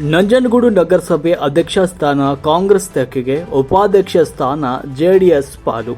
ನಂಜನಗೂಡು ನಗರಸಭೆ ಅಧ್ಯಕ್ಷ ಸ್ಥಾನ ಕಾಂಗ್ರೆಸ್ ತೆಕ್ಕೆಗೆ ಉಪಾಧ್ಯಕ್ಷ ಸ್ಥಾನ ಜೆಡಿಎಸ್ ಪಾಲು.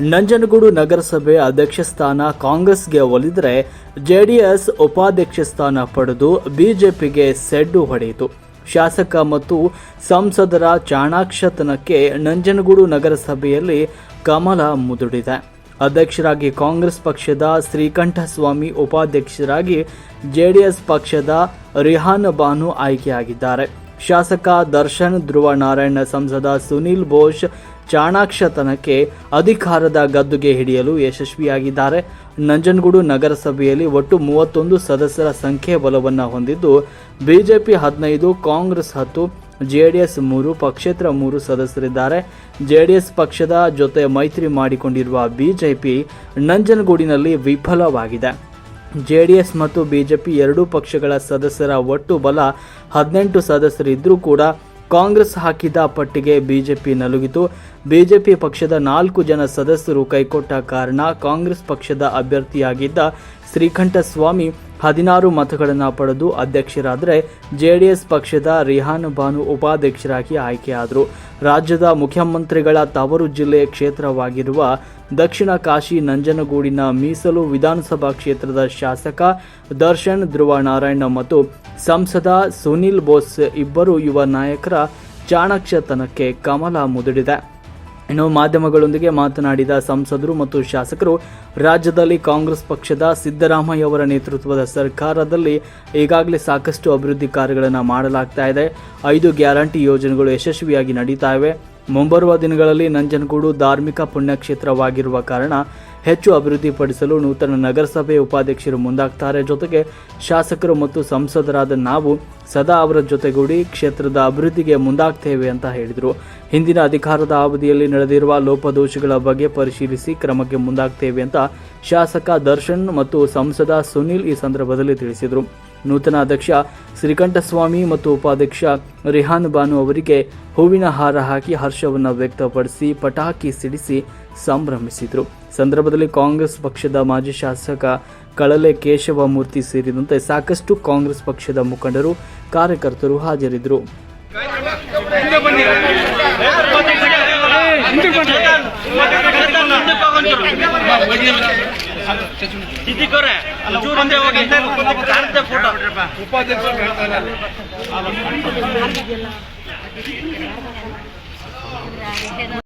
ನಂಜನಗೂಡು ನಗರಸಭೆ ಅಧ್ಯಕ್ಷ ಸ್ಥಾನ ಕಾಂಗ್ರೆಸ್ಗೆ ಒಲಿದರೆ ಜೆಡಿಎಸ್ ಉಪಾಧ್ಯಕ್ಷ ಸ್ಥಾನ ಪಡೆದು ಬಿಜೆಪಿಗೆ ಸೆಡ್ಡು ಹೊಡೆಯಿತು. ಶಾಸಕ ಮತ್ತು ಸಂಸದರ ಚಾಣಾಕ್ಷತನಕ್ಕೆ ನಂಜನಗೂಡು ನಗರಸಭೆಯಲ್ಲಿ ಕಮಲ ಮುದುಡಿದೆ. ಅಧ್ಯಕ್ಷರಾಗಿ ಕಾಂಗ್ರೆಸ್ ಪಕ್ಷದ ಶ್ರೀಕಂಠಸ್ವಾಮಿ ಉಪಾಧ್ಯಕ್ಷರಾಗಿ ಜೆಡಿಎಸ್ ಪಕ್ಷದ ರಿಹಾನ್ ಬಾನು ಆಯ್ಕೆಯಾಗಿದ್ದಾರೆ. ಶಾಸಕ ದರ್ಶನ್ ಧ್ರುವ ನಾರಾಯಣ ಸಂಸದ ಸುನೀಲ್ ಬೋಸ್ ಚಾಣಾಕ್ಷತನಕ್ಕೆ ಅಧಿಕಾರದ ಗದ್ದುಗೆ ಹಿಡಿಯಲು ಯಶಸ್ವಿಯಾಗಿದ್ದಾರೆ. ನಂಜನಗೂಡು ನಗರಸಭೆಯಲ್ಲಿ ಒಟ್ಟು ಮೂವತ್ತೊಂದು ಸದಸ್ಯರ ಸಂಖ್ಯೆ ಬಲವನ್ನು ಹೊಂದಿದ್ದು, ಬಿಜೆಪಿ ಹದಿನೈದು, ಕಾಂಗ್ರೆಸ್ ಹತ್ತು ಜೆಡಿಎಸ್ ಮೂರು, ಪಕ್ಷೇತರ ಮೂರು ಸದಸ್ಯರಿದ್ದಾರೆ. ಜೆಡಿಎಸ್ ಪಕ್ಷದ ಜೊತೆ ಮೈತ್ರಿ ಮಾಡಿಕೊಂಡಿರುವ ಬಿಜೆಪಿ ನಂಜನಗೂಡಿನಲ್ಲಿ ವಿಫಲವಾಗಿದೆ. ಜೆಡಿಎಸ್ ಮತ್ತು ಬಿಜೆಪಿ ಎರಡೂ ಪಕ್ಷಗಳ ಸದಸ್ಯರ ಒಟ್ಟು ಬಲ ಹದಿನೆಂಟು ಸದಸ್ಯರಿದ್ದರೂ ಕೂಡ ಕಾಂಗ್ರೆಸ್ ಹಾಕಿದ ಪಟ್ಟಿಗೆ ಬಿಜೆಪಿ ನಲುಗಿತು. ಬಿಜೆಪಿ ಪಕ್ಷದ ನಾಲ್ಕು ಜನ ಸದಸ್ಯರು ಕೈಕೊಟ್ಟ ಕಾರಣ ಕಾಂಗ್ರೆಸ್ ಪಕ್ಷದ ಅಭ್ಯರ್ಥಿಯಾಗಿದ್ದ ಶ್ರೀಕಂಠಸ್ವಾಮಿ ಹದಿನಾರು ಮತಗಳನ್ನು ಪಡೆದು ಅಧ್ಯಕ್ಷರಾದರೆ ಜೆಡಿಎಸ್ ಪಕ್ಷದ ರಿಹಾನ್ ಬಾನು ಉಪಾಧ್ಯಕ್ಷರಾಗಿ ಆಯ್ಕೆಯಾದರು. ರಾಜ್ಯದ ಮುಖ್ಯಮಂತ್ರಿಗಳ ತವರು ಜಿಲ್ಲೆಯ ಕ್ಷೇತ್ರವಾಗಿರುವ ದಕ್ಷಿಣ ಕಾಶಿ ನಂಜನಗೂಡಿನ ಮೀಸಲು ವಿಧಾನಸಭಾ ಕ್ಷೇತ್ರದ ಶಾಸಕ ದರ್ಶನ್ ಧ್ರುವ ನಾರಾಯಣ ಮತ್ತು ಸಂಸದ ಸುನಿಲ್ ಬೋಸ್ ಇಬ್ಬರು ಯುವ ನಾಯಕರ ಚಾಣಕ್ಷತನಕ್ಕೆ ಕಮಲ ಮುದುಡಿದೆ. ಇನ್ನು ಮಾಧ್ಯಮಗಳೊಂದಿಗೆ ಮಾತನಾಡಿದ ಸಂಸದರು ಮತ್ತು ಶಾಸಕರು, ರಾಜ್ಯದಲ್ಲಿ ಕಾಂಗ್ರೆಸ್ ಪಕ್ಷದ ಸಿದ್ದರಾಮಯ್ಯ ಅವರ ನೇತೃತ್ವದ ಸರ್ಕಾರದಲ್ಲಿ ಈಗಾಗಲೇ ಸಾಕಷ್ಟು ಅಭಿವೃದ್ಧಿ ಕಾರ್ಯಗಳನ್ನು ಮಾಡಲಾಗ್ತಾ ಇದೆ. ಐದು ಗ್ಯಾರಂಟಿ ಯೋಜನೆಗಳು ಯಶಸ್ವಿಯಾಗಿ ನಡೀತಾ ಇವೆ. ಮುಂಬರುವ ದಿನಗಳಲ್ಲಿ ನಂಜನಗೂಡು ಧಾರ್ಮಿಕ ಪುಣ್ಯಕ್ಷೇತ್ರವಾಗಿರುವ ಕಾರಣ ಹೆಚ್ಚು ಅಭಿವೃದ್ಧಿಪಡಿಸಲು ನೂತನ ನಗರಸಭೆ ಉಪಾಧ್ಯಕ್ಷರು ಮುಂದಾಗ್ತಾರೆ. ಜೊತೆಗೆ ಶಾಸಕರು ಮತ್ತು ಸಂಸದರಾದ ನಾವು ಸದಾ ಅವರ ಜೊತೆಗೂಡಿ ಕ್ಷೇತ್ರದ ಅಭಿವೃದ್ಧಿಗೆ ಮುಂದಾಗ್ತೇವೆ ಅಂತ ಹೇಳಿದರು. ಹಿಂದಿನ ಅಧಿಕಾರದ ಅವಧಿಯಲ್ಲಿ ನಡೆದಿರುವ ಲೋಪದೋಷಗಳ ಬಗ್ಗೆ ಪರಿಶೀಲಿಸಿ ಕ್ರಮಕ್ಕೆ ಮುಂದಾಗ್ತೇವೆ ಅಂತ ಶಾಸಕ ದರ್ಶನ್ ಮತ್ತು ಸಂಸದ ಸುನೀಲ್ ಈ ಸಂದರ್ಭದಲ್ಲಿ ತಿಳಿಸಿದರು. ನೂತನ ಅಧ್ಯಕ್ಷ ಶ್ರೀಕಂಠಸ್ವಾಮಿ ಮತ್ತು ಉಪಾಧ್ಯಕ್ಷ ರಿಹಾನ್ ಬಾನು ಅವರಿಗೆ ಹೂವಿನ ಹಾರ ಹಾಕಿ ಹರ್ಷವನ್ನು ವ್ಯಕ್ತಪಡಿಸಿ ಪಟಾಕಿ ಸಿಡಿಸಿ ಸಂಭ್ರಮಿಸಿದರು. ಸಂದರ್ಭದಲ್ಲಿ ಕಾಂಗ್ರೆಸ್ ಪಕ್ಷದ ಮಾಜಿ ಶಾಸಕ ಕಳಲೆ ಕೇಶವ ಮೂರ್ತಿ ಸೇರಿದಂತೆ ಸಾಕಷ್ಟು ಕಾಂಗ್ರೆಸ್ ಪಕ್ಷದ ಮುಖಂಡರು, ಕಾರ್ಯಕರ್ತರು ಹಾಜರಿದ್ದರು. ಸಿದ್ದಿಕೋರೆ ಒಂಚೂರು ಮುಂದೆ ಹೋಗಿ. ಕಾಣುತ್ತೆ ಫೋಟೋ ಉಪಾಧ್ಯಕ್ಷರು ಹೇಳ್ತಾರೆ